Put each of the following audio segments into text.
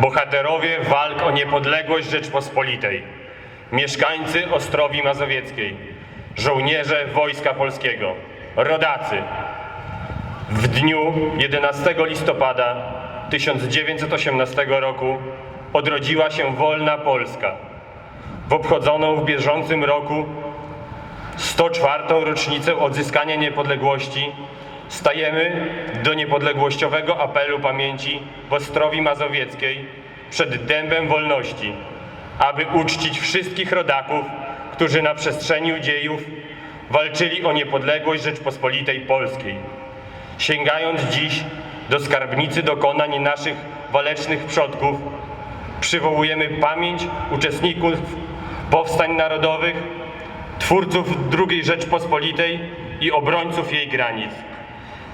bohaterowie walk o niepodległość Rzeczpospolitej, mieszkańcy Ostrowi Mazowieckiej, żołnierze Wojska Polskiego, rodacy. W dniu 11 listopada 1918 roku odrodziła się wolna Polska. W obchodzoną w bieżącym roku 104. rocznicę odzyskania niepodległości stajemy do niepodległościowego apelu pamięci w Ostrowi Mazowieckiej przed dębem wolności, aby uczcić wszystkich rodaków, którzy na przestrzeni dziejów walczyli o niepodległość Rzeczpospolitej Polskiej. Sięgając dziś do skarbnicy dokonań naszych walecznych przodków, przywołujemy pamięć uczestników powstań narodowych, twórców II Rzeczpospolitej i obrońców jej granic.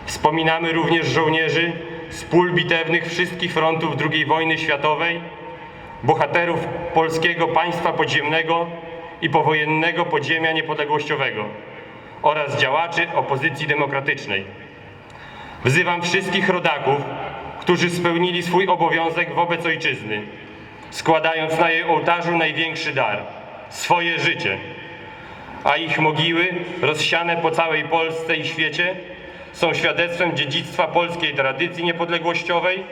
Wspominamy również żołnierzy z pól bitewnych wszystkich frontów II wojny światowej, bohaterów polskiego państwa podziemnego i powojennego podziemia niepodległościowego oraz działaczy opozycji demokratycznej. Wzywam wszystkich rodaków, którzy spełnili swój obowiązek wobec ojczyzny, składając na jej ołtarzu największy dar swoje życie, a ich mogiły, rozsiane po całej Polsce i świecie, są świadectwem dziedzictwa polskiej tradycji niepodległościowej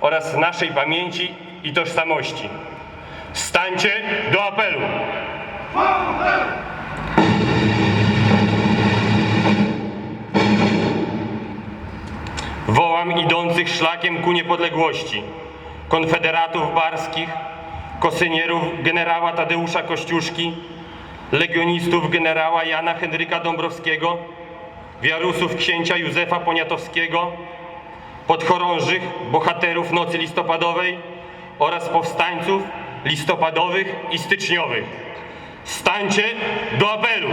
oraz naszej pamięci i tożsamości. Stańcie do apelu! Wołam idących szlakiem ku niepodległości, konfederatów barskich, kosynierów generała Tadeusza Kościuszki, legionistów generała Jana Henryka Dąbrowskiego, wiarusów księcia Józefa Poniatowskiego, podchorążych bohaterów Nocy Listopadowej oraz powstańców listopadowych i styczniowych. Stańcie do apelu!